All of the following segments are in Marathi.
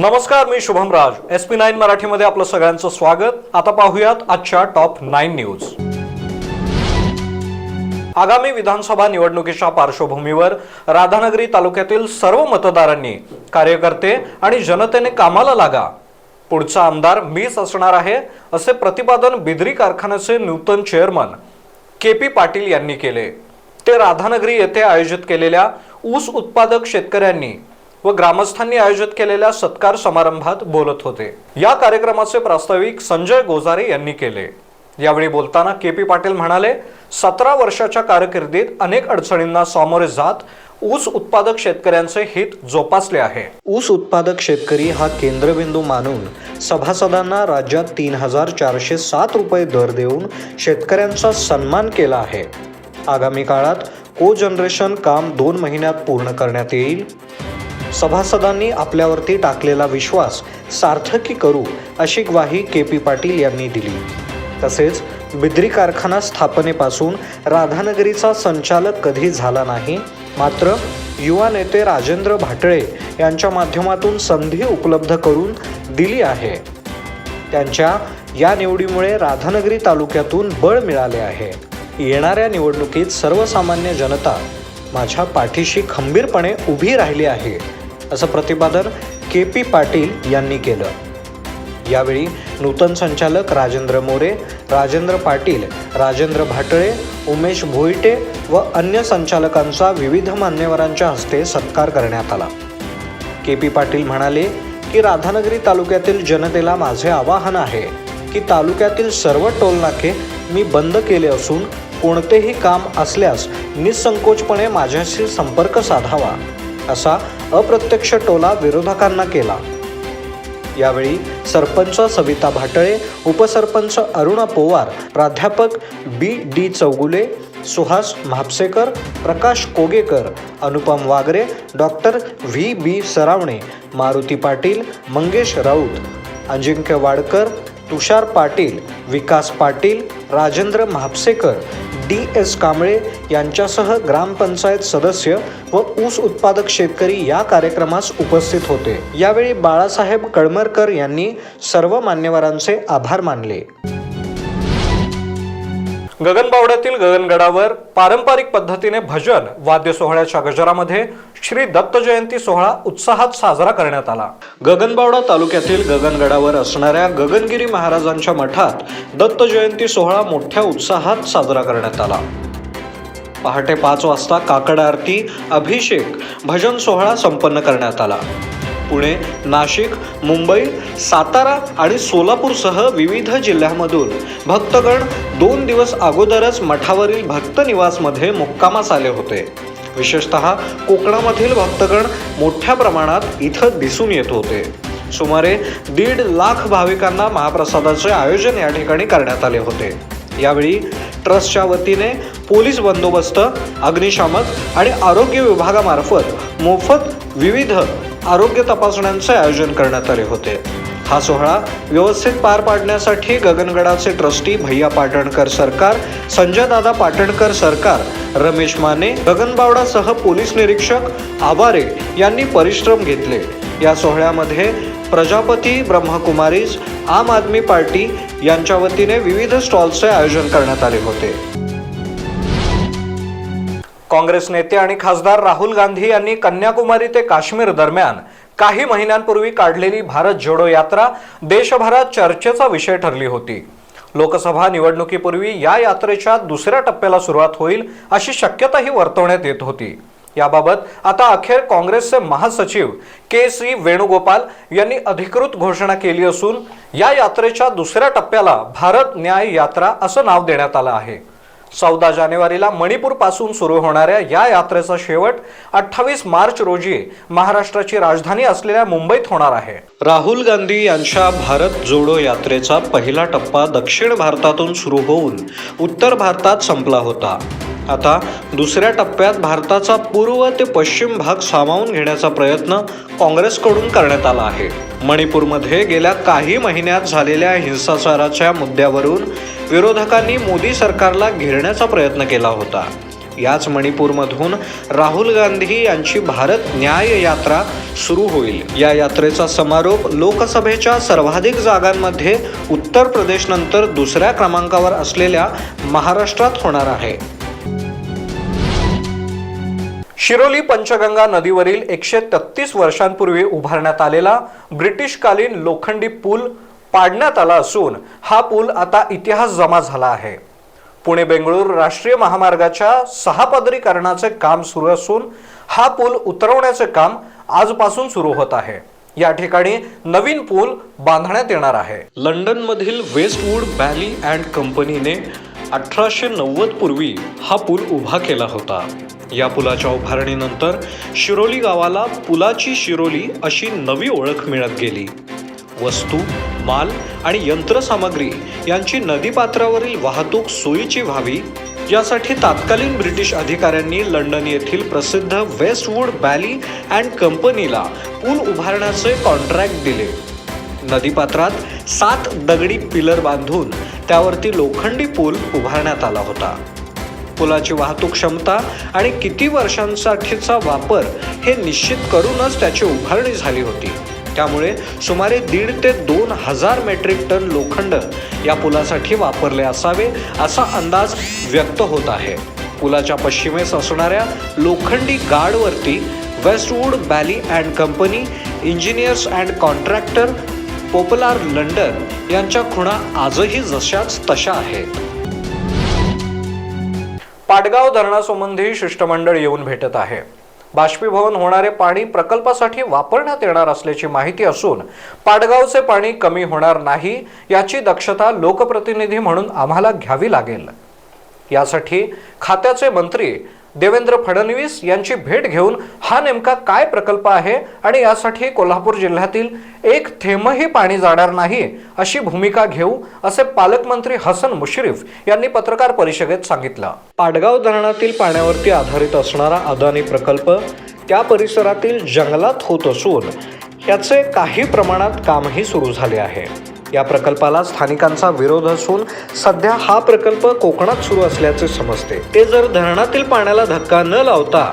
नमस्कार मी Shubham Raj. S P nine मराठीमध्ये आपलं सगळ्यांचं स्वागत. आता पाहूयात आजच्या टॉप नाईन न्यूज. आगामी विधानसभा निवडणुकीच्या पार्श्वभूमीवर राधानगरी तालुक्यातील सर्व मतदारांनी कार्यकर्ते आणि जनतेने कामाला लागा. पुढचा आमदार मीच असणार आहे असे प्रतिपादन बिद्री कारखान्याचे नूतन चेअरमन के पी पाटील यांनी केले. ते राधानगरी येथे आयोजित केलेल्या ऊस उत्पादक शेतकऱ्यांनी व ग्रामस्थांनी आयोजित केलेल्या सत्कार समारंभात बोलत होते. या कार्यक्रमाचे प्रास्ताविक संजय गोजारे यांनी केले. यावेळी बोलताना के पी पाटील म्हणाले सतरा वर्षाच्या कारकिर्दीत अनेक अडचणींना सामोरे जात ऊस उत्पादक शेतकऱ्यांचे हित जोपासले आहे. ऊस उत्पादक शेतकरी हा केंद्रबिंदू मानून सभासदांना राज्यात तीन हजार चारशे सात रुपये दर देऊन शेतकऱ्यांचा सन्मान केला आहे. आगामी काळात को जनरेशन काम दोन महिन्यात पूर्ण करण्यात येईल. सभासदांनी आपल्यावरती टाकलेला विश्वास सार्थकी करू अशी ग्वाही के पी पाटील यांनी दिली. तसेच बिद्री कारखाना स्थापनेपासून राधानगरीचा संचालक कधी झाला नाही मात्र युवा नेते राजेंद्र भाटळे यांच्या माध्यमातून संधी उपलब्ध करून दिली आहे. त्यांच्या या निवडीमुळे राधानगरी तालुक्यातून बळ मिळाले आहे. येणाऱ्या निवडणुकीत सर्वसामान्य जनता माझ्या पाठीशी खंबीरपणे उभी राहिली आहे. असं प्रतिपादन के पी पाटील यांनी केलं. यावेळी नूतन संचालक राजेंद्र मोरे राजेंद्र पाटील राजेंद्र भाटळे उमेश भोईटे व अन्य संचालकांचा विविध मान्यवरांच्या हस्ते सत्कार करण्यात आला. के पी पाटील म्हणाले की राधानगरी तालुक्यातील जनतेला माझे आवाहन आहे की तालुक्यातील सर्व टोलनाके मी बंद केले असून कोणतेही काम असल्यास निसंकोचपणे माझ्याशी संपर्क साधावा असा अप्रत्यक्ष टोला विरोधकांना केला. यावेळी सरपंच सविता भाटळे उपसरपंच अरुणा पोवार प्राध्यापक B D Chougule Suhas Mhapsekar Prakash Kogekar Anupam Wagre doctor V B Saravane Maruti Patil Mangesh Raut Ajinkya Wadkar Tushar Patil Vikas Patil Rajendra Mhapsekar D S Kamble यांच्यासह ग्रामपंचायत सदस्य व ऊस उत्पादक शेतकरी या कार्यक्रमास उपस्थित होते. यावेळी बाळासाहेब कळमरकर यांनी सर्व मान्यवरांचे आभार मानले. गगनबावड्यातील गगनगडावर पारंपरिक पद्धतीने भजन वाद्य सोहळ्याच्या गजरामध्ये श्री दत्त जयंती सोहळा उत्साहात साजरा करण्यात आला. गगनबावडा तालुक्यातील गगनगडावर असणाऱ्या गगनगिरी महाराजांच्या मठात दत्त जयंती सोहळा मोठ्या उत्साहात साजरा करण्यात आला. पहाटे पाच वाजता काकड आरती अभिषेक भजन सोहळा संपन्न करण्यात आला. पुणे नाशिक मुंबई सातारा आणि सोलापूरसह विविध जिल्ह्यामधून भक्तगण दोन दिवस अगोदरच मठावरील भक्त निवासमध्ये मुक्कामास आले होते. विशेषतः कोकणामधील भक्तगण मोठ्या प्रमाणात इथं दिसून येत होते. सुमारे दीड लाख भाविकांना महाप्रसादाचे आयोजन या ठिकाणी करण्यात आले होते. यावेळी ट्रस्टच्या वतीने पोलीस बंदोबस्त अग्निशामक आणि आरोग्य विभागामार्फत मोफत विविध आरोग्य तपासण्यांचे आयोजन करण्यात आले होते. हा सोहळा व्यवस्थित पार पाडण्यासाठी गगनगडाचे ट्रस्टी भैया पाटणकर सरकार संजयदादा पाटणकर सरकार रमेश माने गगनबावडासह पोलीस निरीक्षक आवारे यांनी परिश्रम घेतले. या सोहळ्यामध्ये प्रजापती ब्रह्मकुमारीज आम आदमी पार्टी यांच्या वतीने विविध स्टॉल्सचे आयोजन करण्यात आले होते. काँग्रेस नेते आणि खासदार राहुल गांधी यांनी कन्याकुमारी ते काश्मीर दरम्यान काही महिन्यांपूर्वी काढलेली भारत जोडो यात्रा देशभरात चर्चेचा विषय ठरली होती. लोकसभा निवडणुकीपूर्वी या यात्रेच्या दुसऱ्या टप्प्याला सुरुवात होईल अशी शक्यताही वर्तवण्यात येत होती. याबाबत आता अखेर काँग्रेसचे महासचिव के सी वेणुगोपाल यांनी अधिकृत घोषणा केली असून या यात्रेच्या दुसऱ्या टप्प्याला भारत न्याय यात्रा असं नाव देण्यात आलं आहे. चौदा जानेवारीला मणिपूरपासून सुरू होणाऱ्या या यात्रेचा शेवट अठ्ठावीस मार्च रोजी महाराष्ट्राची राजधानी असलेल्या मुंबईत होणार आहे. राहुल गांधी यांच्या भारत जोडो यात्रेचा पहिला टप्पा दक्षिण भारतातून सुरू होऊन उत्तर भारतात संपला होता. आता दुसऱ्या टप्प्यात भारताचा पूर्व ते पश्चिम भाग सामावून घेण्याचा प्रयत्न काँग्रेसकडून करण्यात आला आहे. मणिपूरमध्ये गेल्या काही महिन्यात झालेल्या हिंसाचाराच्या मुद्द्यावरून विरोधकांनी मोदी सरकारला घेरण्याचा प्रयत्न केला होता. याच मणिपूरमधून राहुल गांधी यांची भारत न्याय यात्रा सुरू होईल. या यात्रेचा समारोप लोकसभेच्या सर्वाधिक जागांमध्ये उत्तर प्रदेशनंतर दुसऱ्या क्रमांकावर असलेल्या महाराष्ट्रात होणार आहे. शिरोली पंचगंगा नदीवरील एकशे तत्तीस वर्षांपूर्वी उभारण्यात आलेला ब्रिटिशकालीन लोखंडी पूल पाडण्यात आला असून हा पूल आता इतिहास जमा झाला आहे. पुणे बेंगळूर राष्ट्रीय महामार्गाच्या सहापदरीकरणाचे काम सुरू असून हा पूल उतरवण्याचे काम आजपासून सुरू होत आहे. या ठिकाणी नवीन पूल बांधण्यात येणार आहे. लंडन मधील वेस्टवूड व्हॅली अँड कंपनीने अठराशे नव्वद पूर्वी हा पूल उभा केला होता. या पुलाच्या उभारणीनंतर शिरोली गावाला पुलाची शिरोली अशी नवी ओळख मिळत गेली. वस्तू माल आणि यंत्रसामग्री यांची नदीपात्रावरील वाहतूक सोयीची व्हावी. यासाठी तात्कालीन ब्रिटिश अधिकाऱ्यांनी लंडन येथील प्रसिद्ध वेस्टवूड व्हॅली अँड कंपनीला पूल उभारण्याचे कॉन्ट्रॅक्ट दिले. नदीपात्रात सात दगडी पिलर बांधून त्यावरती लोखंडी पूल उभारण्यात आला होता. पुलाची वाहतूक क्षमता आणि किती वर्षांसाठीचा वापर हे निश्चित करूनच त्याची उभारणी झाली होती. त्यामुळे सुमारे दीड ते दोन हजार मेट्रिक टन लोखंड या पुलासाठी वापरले असावे असा अंदाज व्यक्त होत आहे. पुलाच्या पश्चिमेस असणाऱ्या लोखंडी गार्डवरती Westwood valley and company engineers and contractor Poplar London यांच्या खुणा आजही जशाच तशा आहेत पाटगाव धरणासंबंधी शिष्टमंडळ येऊन भेटत आहे. बाष्पीभवन होणारे पाणी प्रकल्पासाठी वापरण्यात येणार असल्याची माहिती असून पाडगावचे पाणी कमी होणार नाही याची दक्षता लोकप्रतिनिधी म्हणून आम्हाला घ्यावी लागेल. यासाठी खात्याचे मंत्री देवेंद्र फडणवीस यांची भेट घेऊन हा नेमका काय प्रकल्प आहे आणि यासाठी कोल्हापूर जिल्ह्यातील एक थेंबही पाणी जाणार नाही अशी भूमिका घेऊ असे पालकमंत्री हसन मुश्रीफ यांनी पत्रकार परिषदेत सांगितलं. पाडगाव धरणातील पाण्यावरती आधारित असणारा अदानी प्रकल्प त्या परिसरातील जंगलात होत असून याचे काही प्रमाणात कामही सुरू झाले आहे. या प्रकल्पाला स्थानिकांचा विरोध असून सध्या हा प्रकल्प कोकणात सुरू असल्याचे समजते. ते जर धरणातील पाण्याला धक्का न लावता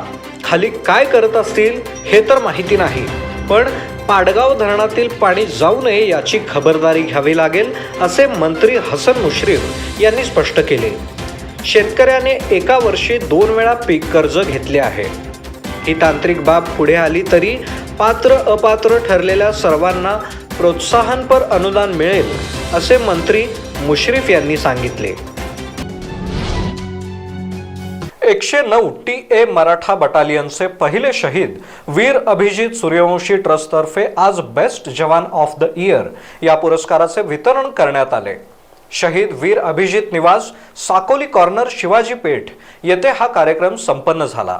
खाली काय करत असतील हे तर माहिती नाही. पण पाडगाव धरणातील पाणी जाऊ नये याची खबरदारी घ्यावी लागेल असे मंत्री हसन मुश्रीफ यांनी स्पष्ट केले. शेतकऱ्याने एका वर्षी दोन वेळा पीक कर्ज घेतले आहे. ही तांत्रिक बाब पुढे आली तरी पात्र अपात्र ठरलेल्या सर्वांना प्रोत्साहनपर अनुदान मिळेल असे मंत्री मुश्रीफ यांनी सांगितले. एकशे नऊ टी ए मराठा बटालियनचे पहिले शहीद वीर अभिजित सूर्यवंशी ट्रस्टतर्फे आज best jawan of the year या पुरस्काराचे वितरण करण्यात आले. शहीद वीर अभिजित निवास साकोली कॉर्नर शिवाजी पेठ येथे हा कार्यक्रम संपन्न झाला.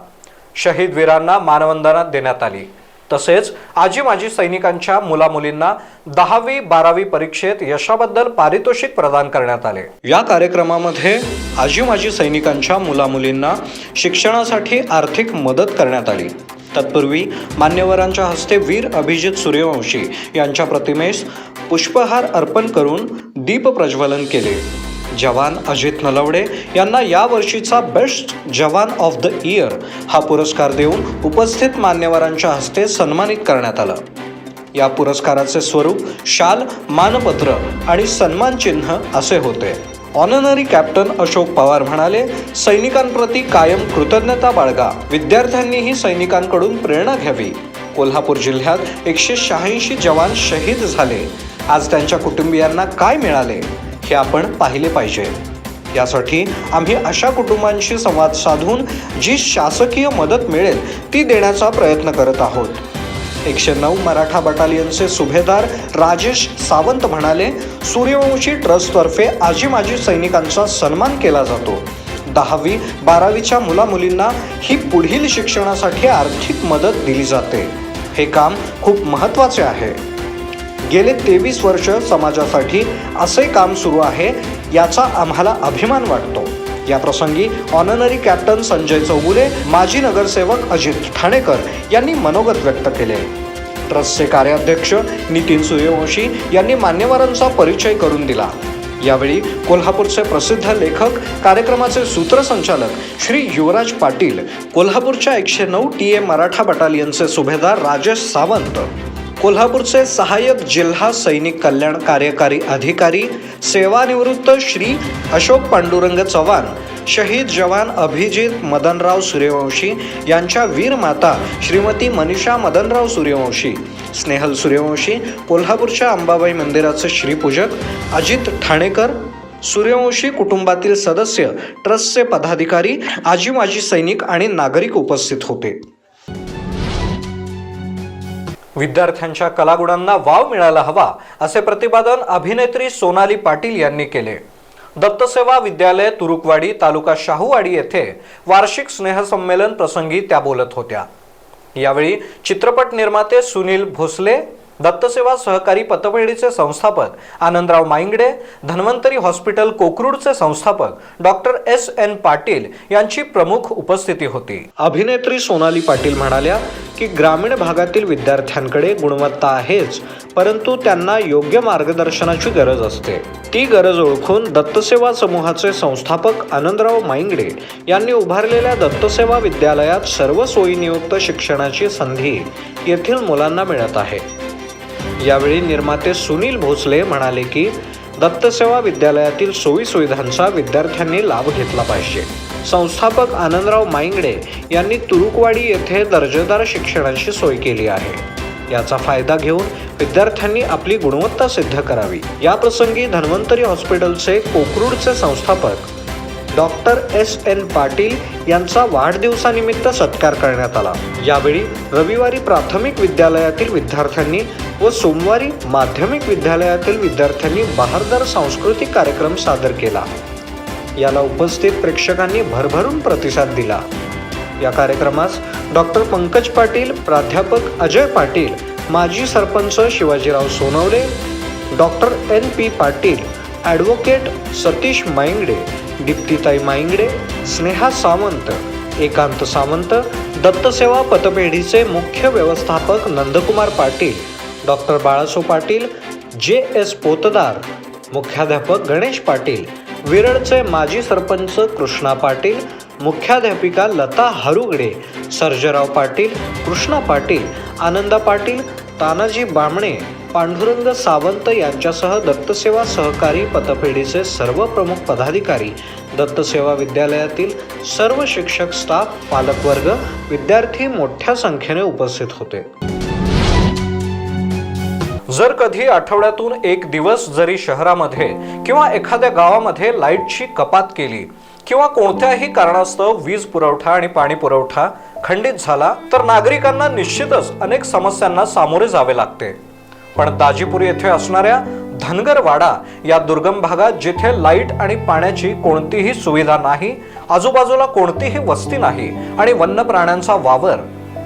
शहीद वीरांना मानवंदना देण्यात आली. तसेच आजी माजी सैनिकांच्या मुलामुलींना दहावी बारावी परीक्षेत यशाबद्दल पारितोषिक प्रदान करण्यात आले. या कार्यक्रमामध्ये आजी माजी सैनिकांच्या मुलामुलींना शिक्षणासाठी आर्थिक मदत करण्यात आली. तत्पूर्वी मान्यवरांच्या हस्ते वीर अभिजित सूर्यवंशी यांच्या प्रतिमेस पुष्पहार अर्पण करून दीप प्रज्वलन केले. जवान अजित नलवडे यांना यावर्षीचा best jawan of the year हा पुरस्कार देऊन उपस्थित मान्यवरांच्या हस्ते सन्मानित करण्यात आलं. या पुरस्काराचे स्वरूप शाल मानपत्र आणि सन्मानचिन्ह असे होते. ऑनररी कॅप्टन अशोक पवार म्हणाले सैनिकांप्रती कायम कृतज्ञता बाळगा. विद्यार्थ्यांनीही सैनिकांकडून प्रेरणा घ्यावी. कोल्हापूर जिल्ह्यात एकशे शहाऐंशी जवान शहीद झाले. आज त्यांच्या कुटुंबियांना काय मिळाले? हे आपण पाहिले पाहिजे. यासाठी आम्ही अशा कुटुंबांशी संवाद साधून जी शासकीय मदत मिळेल ती देण्याचा प्रयत्न करत आहोत. एकशे नऊ मराठा बटालियनचे सुभेदार राजेश सावंत म्हणाले सूर्यवंशी ट्रस्टतर्फे आजी माजी सैनिकांचा सन्मान केला जातो. दहावी बारावीच्या मुलामुलींना ही पुढील शिक्षणासाठी आर्थिक मदत दिली जाते. हे काम खूप महत्त्वाचे आहे. गेले तेवीस वर्ष समाजासाठी असे काम सुरू आहे याचा आम्हाला अभिमान वाटतो. या प्रसंगी ऑनररी कॅप्टन संजय चौगुले माजी नगरसेवक अजित ठाणेकर यांनी मनोगत व्यक्त केले. ट्रस्टचे कार्याध्यक्ष नितीन सूर्यवंशी यांनी मान्यवरांचा परिचय करून दिला. यावेळी कोल्हापूरचे प्रसिद्ध लेखक कार्यक्रमाचे सूत्रसंचालक श्री युवराज पाटील कोल्हापूरच्या एकशे नऊ टी ए मराठा बटालियनचे सुभेदार राजेश सावंत कोल्हापूरचे सहाय्यक जिल्हा सैनिक कल्याण कार्यकारी अधिकारी सेवानिवृत्त श्री अशोक पांडुरंग चव्हाण शहीद जवान अभिजित मदनराव सूर्यवंशी यांच्या वीर माता श्रीमती मनीषा मदनराव सूर्यवंशी स्नेहल सूर्यवंशी कोल्हापूरच्या अंबाबाई मंदिराचे श्रीपूजक अजित ठाणेकर सूर्यवंशी कुटुंबातील सदस्य ट्रस्टचे पदाधिकारी आजी माजी सैनिक आणि नागरिक उपस्थित होते. विद्यार्थ्यांच्या कलागुणांना वाव मिळायला हवा असे प्रतिपादन अभिनेत्री सोनाली पाटील यांनी केले. दत्तसेवा विद्यालय तुरुकवाडी तालुका शाहूवाडी येथे वार्षिक स्नेहसंमेलन प्रसंगी त्या बोलत होत्या. यावेळी चित्रपट निर्माते सुनील भोसले दत्तसेवा सहकारी पतपेढीचे संस्थापक आनंदराव माइंगडे धन्वंतरी हॉस्पिटल कोकरूडचे संस्थापक डॉक्टर एस एन पाटील यांची प्रमुख उपस्थिती होती. अभिनेत्री सोनाली पाटील म्हणाल्या की ग्रामीण भागातील विद्यार्थ्यांकडे गुणवत्ता आहेच परंतु त्यांना योग्य मार्गदर्शनाची गरज असते. ती गरज ओळखून दत्तसेवा समूहाचे संस्थापक आनंदराव माइंगडे यांनी उभारलेल्या दत्तसेवा विद्यालयात सर्व सोयीनियुक्त शिक्षणाची संधी येथील मुलांना मिळत आहे. यावेळी निर्माते सुनील भोसले म्हणाले की दत्तसेवा विद्यालयातील सोयी सुविधांचा विद्यार्थ्यांनी लाभ घेतला पाहिजे. संस्थापक आनंदराव माइंगडे यांनी तुरुकवाडी येथे दर्जेदार शिक्षणाची सोय केली आहे. याचा फायदा घेऊन विद्यार्थ्यांनी आपली गुणवत्ता सिद्ध करावी. या प्रसंगी धन्वंतरी हॉस्पिटलचे कोकरूडचे संस्थापक डॉक्टर एस. एन. पाटील यांचा वाढदिवसानिमित्त सत्कार करण्यात आला. यावेळी रविवारी प्राथमिक विद्यालयातील विद्यार्थ्यांनी व सोमवारी माध्यमिक विद्यालयातील विद्यार्थ्यांनी बहारदार सांस्कृतिक कार्यक्रम सादर केला. याला उपस्थित प्रेक्षकांनी भरभरून प्रतिसाद दिला. या कार्यक्रमास डॉक्टर पंकज पाटील प्राध्यापक अजय पाटील माजी sarpanch Shivajirao Sonawane doctor N P Patil advocate Satish Maingade Diptitai Maingade Sneha Sawant Ekant Sawant Dattaseva पतपेढीचे मुख्य व्यवस्थापक Nandkumar Patil doctor Balaso Patil J S Potdar मुख्याध्यापक गणेश पाटील विरळचे माजी सरपंच कृष्णा पाटील मुख्याध्यापिका लता हरुगडे सर्जराव पाटील कृष्णा पाटील आनंदा पाटील तानाजी बामणे पांडुरंग सावंत यांच्यासह दत्तसेवा सहकारी पतपेढीचे सर्व प्रमुख पदाधिकारी दत्तसेवा विद्यालयातील सर्व शिक्षक स्टाफ पालकवर्ग विद्यार्थी मोठ्या संख्येने उपस्थित होते. जर कधी आठवड्यातून एक दिवस जरी शहरामध्ये किंवा एखाद्या गावामध्ये लाईटची कपात केली किंवा कोणत्याही कारणास्तव वीज पुरवठा आणि पाणी पुरवठा खंडित झाला तर नागरिकांना निश्चितच अनेक समस्यांना सामोरे जावे लागते. पण दाजीपूर येथे असणाऱ्या धनगर वाडा या दुर्गम भागात जिथे लाइट आणि पाण्याची कोणतीही सुविधा नाही आजूबाजूला कोणतीही वस्ती नाही आणि वन्य प्राण्यांचा वावर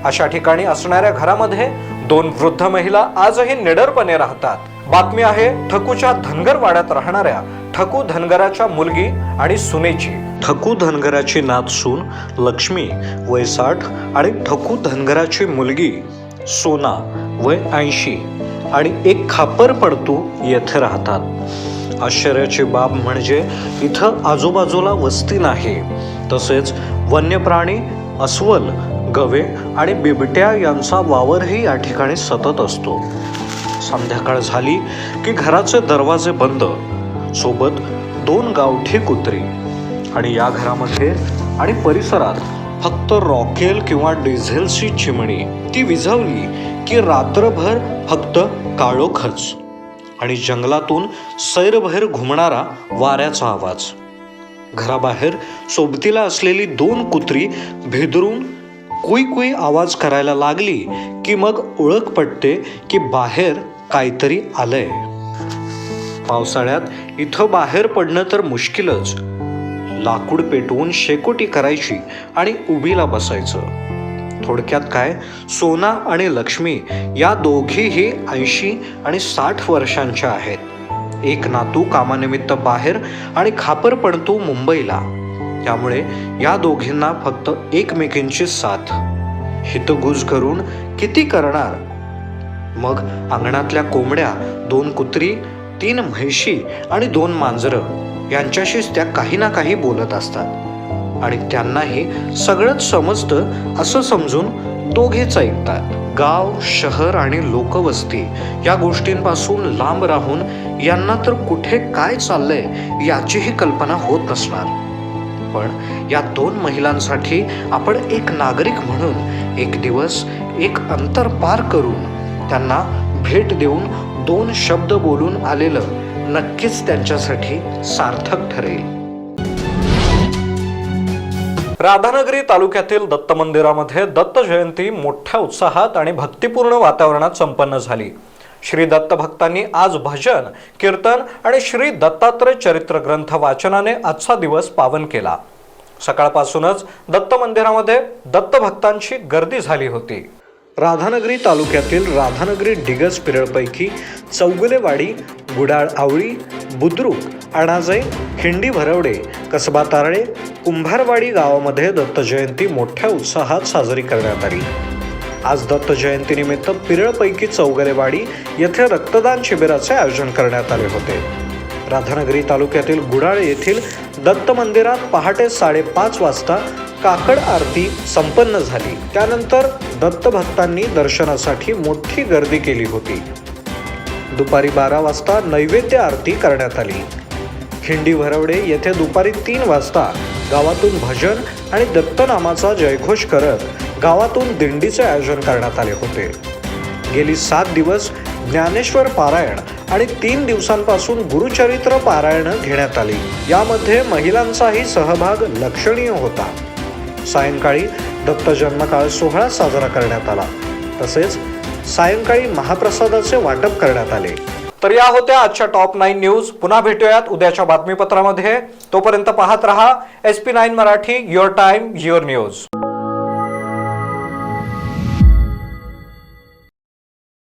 अशा ठिकाणी असणाऱ्या घरामध्ये दोन वृद्ध महिला आजही निडरपणे राहतात. बातमी आहे ठकूच्या धनगरवाड्यात राहणाऱ्या ठकू धनगराच्या मुलगी आणि सुनेची. ठकू धनगराची नात सून लक्ष्मी वय साठ आणि ठकू धनगराची मुलगी सोना वय ऐंशी आणि एक खापर पडतू येथे राहतात. आश्चर्याची बाब म्हणजे इथं आजूबाजूला वस्ती नाही. तसेच वन्य प्राणी अस्वल गवे आणि बिबट्या यांचा वावरही या ठिकाणी सतत असतो. संध्याकाळ झाली की घराचे दरवाजे बंद. सोबत दोन गावठी कुत्री. आणि या घरामध्ये आणि परिसरात फक्त रॉकेल किंवा डिझेलची चिमणी. ती विझवली की रात्रभर फक्त काळोखच आणि जंगलातून सैरभैर घुमणारा वाऱ्याचा आवाज. घराबाहेर सोबतीला असलेली दोन कुत्री भिदरून कुई कुई आवाज करायला लागली की मग ओळख पडते की बाहेर काहीतरी आलंय. पावसाळ्यात इथं बाहेर पडणं तर मुश्किलच. लाकूड पेटवून शेकोटी करायची आणि उभीला बसायचं. थोडक्यात काय? सोना आणि लक्ष्मी या दोघीही ऐंशी आणि साठ वर्षांच्या आहेत. एक नातू कामानिमित्त बाहेर आणि खापर पडतो मुंबईला. त्यामुळे या दोघींना फक्त एकमेकींची साथ. हितगुज करून किती करणार? मग अंगणातल्या कोंबड्या दोन कुत्री तीन म्हैशी आणि दोन मांजरं यांच्याशीच त्या काही ना काही बोलत असतात. आणि त्यांनाही सगळंच समजतं असं समजून दोघेच ऐकतात गाव शहर आणि लोकवस्ती या गोष्टींपासून लांब राहून यांना तर कुठे काय चाललंय याचीही कल्पना होत नसणार. पण या दोन महिलांसाठी आपण एक नागरिक म्हणून एक दिवस एक अंतर पार करून त्यांना भेट देऊन दोन शब्द बोलून आलेलं नक्कीच त्यांच्यासाठी सार्थक ठरेल. राधानगरी तालुक्यातील दत्त मंदिरामध्ये दत्त जयंती मोठ्या उत्साहात आणि भक्तिपूर्ण वातावरणात संपन्न झाली. श्री दत्त भक्तांनी आज भजन कीर्तन आणि श्री दत्तात्रय चरित्र ग्रंथ वाचनाने आजचा दिवस पावन केला. सकाळपासूनच दत्त मंदिरामध्ये दत्त भक्तांची गर्दी झाली होती. राधानगरी तालुक्यातील राधानगरी डिगस पिरळपैकी चौगुलेवाडी गुडाळ आवळी बुद्रुक अणाजे खिंडी भरवडे कसबा तारळे कुंभारवाडी गावामध्ये दत्त जयंती मोठ्या उत्साहात साजरी करण्यात आली. आज दत्त जयंतीनिमित्त पिरळपैकी चौगरेवाडी येथे रक्तदान शिबिराचे आयोजन करण्यात आले होते. राधानगरी तालुक्यातील गुडाळ येथील दत्त मंदिरात पहाटे साडेपाच वाजता काकड आरती संपन्न झाली. त्यानंतर दत्त भक्तांनी दर्शनासाठी मोठी गर्दी केली होती. दुपारी बारा वाजता नैवेद्य आरती करण्यात आली. खिंडी भरवडे येथे दुपारी तीन वाजता गावातून भजन आणि दत्तनामाचा जयघोष करत गावातून दिंडीचे आयोजन करण्यात आले होते. गेली सात दिवस ज्ञानेश्वर पारायण आणि तीन दिवसांपासून गुरुचरित्र पारायण घेण्यात आली. यामध्ये महिलांचाही सहभाग लक्षणीय होता. सायंकाळी दत्त जन्मकाळ सोहळा साजरा करण्यात आला. तसेच सायंकाळी महाप्रसादाचे वाटप करण्यात आले. तर या होत्या आजच्या टॉप नाईन न्यूज. पुन्हा भेटूयात उद्याच्या बातमीपत्रामध्ये. तोपर्यंत पाहत रहा S P nine Marathi your time your news.